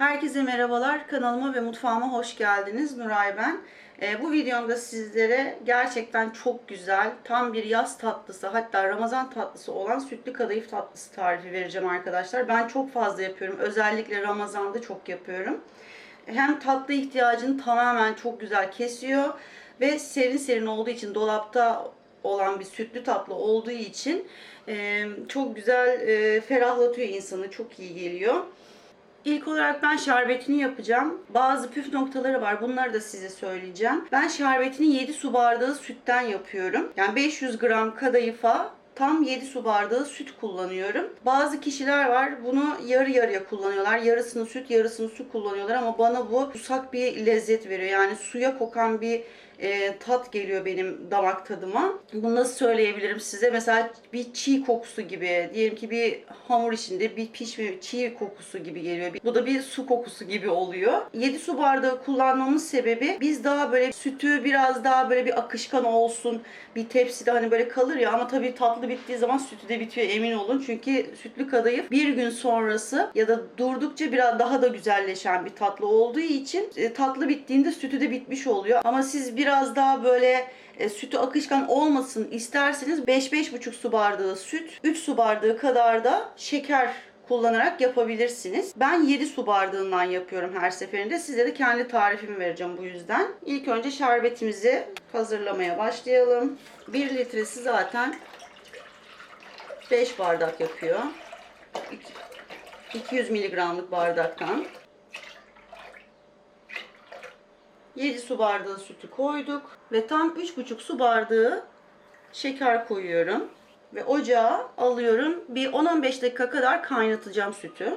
Herkese merhabalar. Kanalıma ve mutfağıma hoş geldiniz. Nuray ben. Ee, bu videomda sizlere gerçekten çok güzel, tam bir yaz tatlısı, hatta Ramazan tatlısı olan sütlü kadayıf tatlısı tarifi vereceğim arkadaşlar. Ben çok fazla yapıyorum. Özellikle Ramazan'da çok yapıyorum. Hem tatlı ihtiyacını tamamen çok güzel kesiyor ve serin serin olduğu için dolapta olan bir sütlü tatlı olduğu için e, çok güzel e, ferahlatıyor insanı. Çok iyi geliyor. İlk olarak ben şerbetini yapacağım. Bazı püf noktaları var. Bunları da size söyleyeceğim. Ben şerbetini 7 su bardağı sütten yapıyorum. Yani 500 gram kadayıfa tam 7 su bardağı süt kullanıyorum. Bazı kişiler var bunu yarı yarıya kullanıyorlar. Yarısını süt, yarısını su kullanıyorlar ama bana bu susak bir lezzet veriyor. Yani suya kokan bir e, tat geliyor benim damak tadıma. Bunu nasıl söyleyebilirim size? Mesela bir çiğ kokusu gibi. Diyelim ki bir hamur içinde bir pişme çiğ kokusu gibi geliyor. Bu da bir su kokusu gibi oluyor. 7 su bardağı kullanmamın sebebi biz daha böyle sütü biraz daha böyle bir akışkan olsun. Bir tepside hani böyle kalır ya ama tabii tatlı bittiği zaman sütü de bitiyor emin olun. Çünkü sütlü kadayıf bir gün sonrası ya da durdukça biraz daha da güzelleşen bir tatlı olduğu için e, tatlı bittiğinde sütü de bitmiş oluyor. Ama siz biraz daha böyle e, sütü akışkan olmasın isterseniz 5-5,5 su bardağı süt, 3 su bardağı kadar da şeker kullanarak yapabilirsiniz. Ben 7 su bardağından yapıyorum her seferinde. Size de kendi tarifimi vereceğim bu yüzden. İlk önce şerbetimizi hazırlamaya başlayalım. 1 litresi zaten 5 bardak yapıyor. 200 miligramlık bardaktan. 7 su bardağı sütü koyduk ve tam 3,5 su bardağı şeker koyuyorum ve ocağa alıyorum. Bir 10-15 dakika kadar kaynatacağım sütü.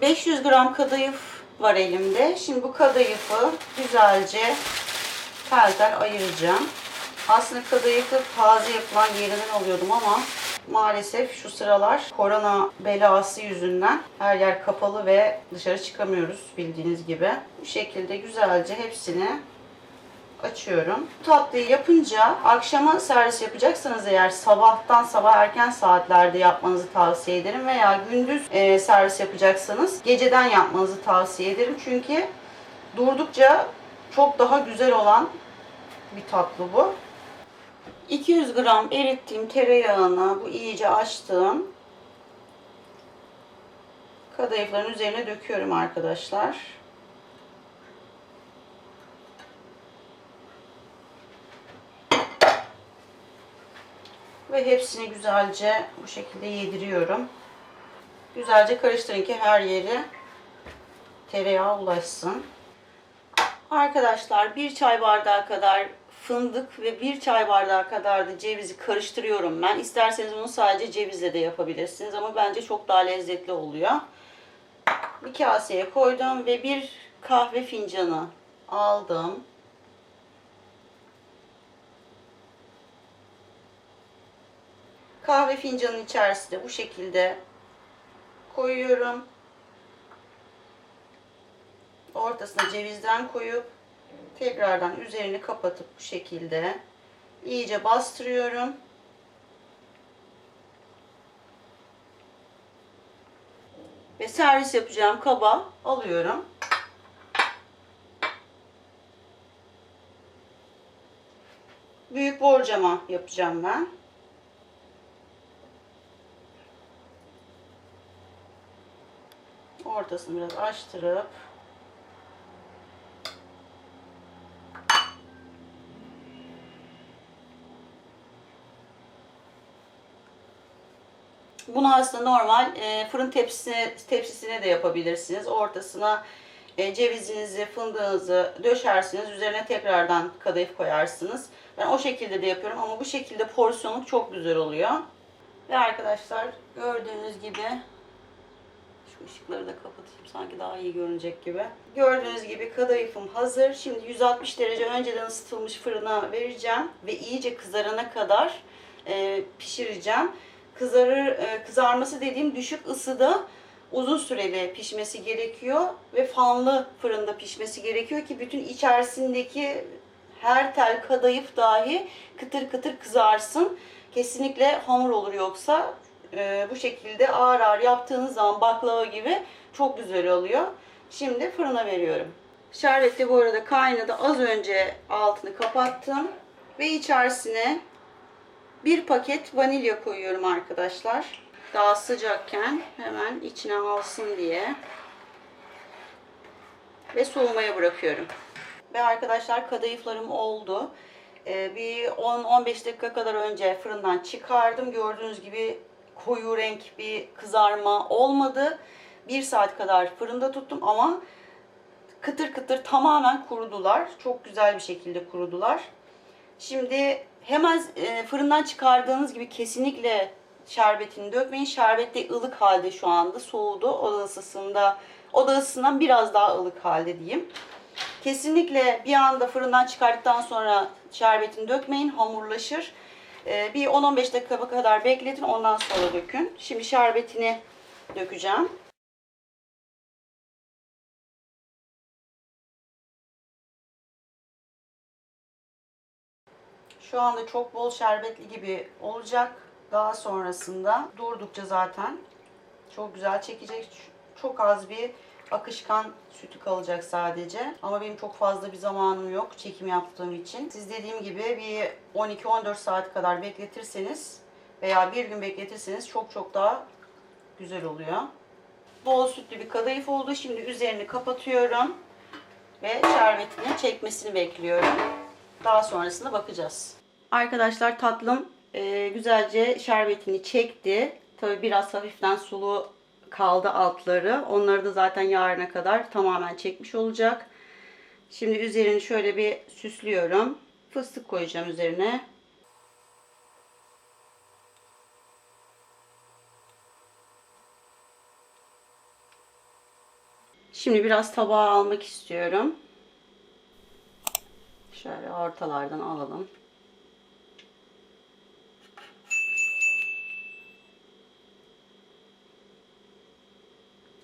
500 gram kadayıf var elimde. Şimdi bu kadayıfı güzelce tel tel ayıracağım. Aslında kadayıfı taze yapılan yerinden alıyordum ama maalesef şu sıralar korona belası yüzünden her yer kapalı ve dışarı çıkamıyoruz bildiğiniz gibi. Bu şekilde güzelce hepsini açıyorum. Bu tatlıyı yapınca akşama servis yapacaksanız eğer sabahtan sabah erken saatlerde yapmanızı tavsiye ederim veya gündüz e, servis yapacaksanız geceden yapmanızı tavsiye ederim. Çünkü durdukça çok daha güzel olan bir tatlı bu. 200 gram erittiğim tereyağını bu iyice açtığım kadayıfların üzerine döküyorum arkadaşlar. Ve hepsini güzelce bu şekilde yediriyorum. Güzelce karıştırın ki her yeri tereyağı ulaşsın. Arkadaşlar bir çay bardağı kadar fındık ve bir çay bardağı kadar da cevizi karıştırıyorum ben. İsterseniz bunu sadece cevizle de yapabilirsiniz ama bence çok daha lezzetli oluyor. Bir kaseye koydum ve bir kahve fincanı aldım. Kahve fincanının içerisine bu şekilde koyuyorum. Ortasına cevizden koyup tekrardan üzerini kapatıp bu şekilde iyice bastırıyorum. Ve servis yapacağım kaba alıyorum. Büyük borcama yapacağım ben. Ortasını biraz açtırıp Bunu aslında normal e, fırın tepsisine, tepsisine de yapabilirsiniz. Ortasına e, cevizinizi, fındığınızı döşersiniz. Üzerine tekrardan kadayıf koyarsınız. Ben o şekilde de yapıyorum ama bu şekilde porsiyonluk çok güzel oluyor. Ve arkadaşlar gördüğünüz gibi şu ışıkları da kapatayım sanki daha iyi görünecek gibi. Gördüğünüz gibi kadayıfım hazır. Şimdi 160 derece önceden ısıtılmış fırına vereceğim ve iyice kızarana kadar e, pişireceğim. Kızarır, e, kızarması dediğim düşük ısıda uzun süreli pişmesi gerekiyor ve fanlı fırında pişmesi gerekiyor ki bütün içerisindeki her tel kadayıf dahi kıtır kıtır kızarsın. Kesinlikle hamur olur yoksa e, bu şekilde ağır ağır yaptığınız zaman baklava gibi çok güzel oluyor. Şimdi fırına veriyorum. Şerbet de bu arada kaynadı. Az önce altını kapattım. Ve içerisine bir paket vanilya koyuyorum arkadaşlar. Daha sıcakken hemen içine alsın diye. Ve soğumaya bırakıyorum. Ve arkadaşlar kadayıflarım oldu. Ee, bir 10-15 dakika kadar önce fırından çıkardım. Gördüğünüz gibi koyu renk bir kızarma olmadı. Bir saat kadar fırında tuttum ama kıtır kıtır tamamen kurudular. Çok güzel bir şekilde kurudular. Şimdi hemen e, fırından çıkardığınız gibi kesinlikle şerbetini dökmeyin. Şerbet de ılık halde şu anda soğudu. Oda ısısında, oda ısısından biraz daha ılık halde diyeyim. Kesinlikle bir anda fırından çıkardıktan sonra şerbetini dökmeyin. Hamurlaşır. E, bir 10-15 dakika kadar bekletin. Ondan sonra dökün. Şimdi şerbetini dökeceğim. Şu anda çok bol şerbetli gibi olacak. Daha sonrasında durdukça zaten çok güzel çekecek. Çok az bir akışkan sütü kalacak sadece. Ama benim çok fazla bir zamanım yok çekim yaptığım için. Siz dediğim gibi bir 12-14 saat kadar bekletirseniz veya bir gün bekletirseniz çok çok daha güzel oluyor. Bol sütlü bir kadayıf oldu. Şimdi üzerini kapatıyorum ve şerbetini çekmesini bekliyorum. Daha sonrasında bakacağız. Arkadaşlar tatlım e, güzelce şerbetini çekti. Tabi biraz hafiften sulu kaldı altları. Onları da zaten yarına kadar tamamen çekmiş olacak. Şimdi üzerini şöyle bir süslüyorum. Fıstık koyacağım üzerine. Şimdi biraz tabağa almak istiyorum. Şöyle ortalardan alalım.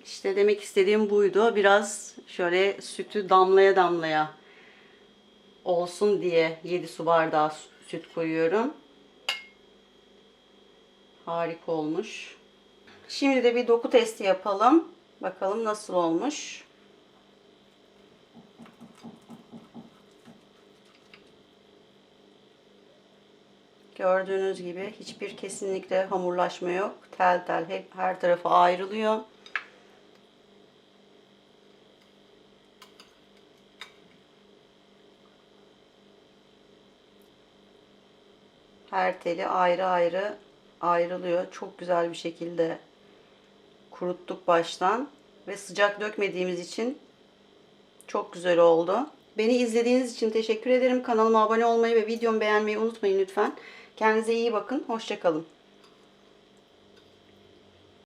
İşte demek istediğim buydu. Biraz şöyle sütü damlaya damlaya olsun diye 7 su bardağı süt koyuyorum. Harika olmuş. Şimdi de bir doku testi yapalım. Bakalım nasıl olmuş. Gördüğünüz gibi hiçbir kesinlikle hamurlaşma yok. Tel tel hep her tarafı ayrılıyor. Her teli ayrı ayrı ayrılıyor. Çok güzel bir şekilde kuruttuk baştan ve sıcak dökmediğimiz için çok güzel oldu. Beni izlediğiniz için teşekkür ederim. Kanalıma abone olmayı ve videomu beğenmeyi unutmayın lütfen. Kendinize iyi bakın. Hoşçakalın.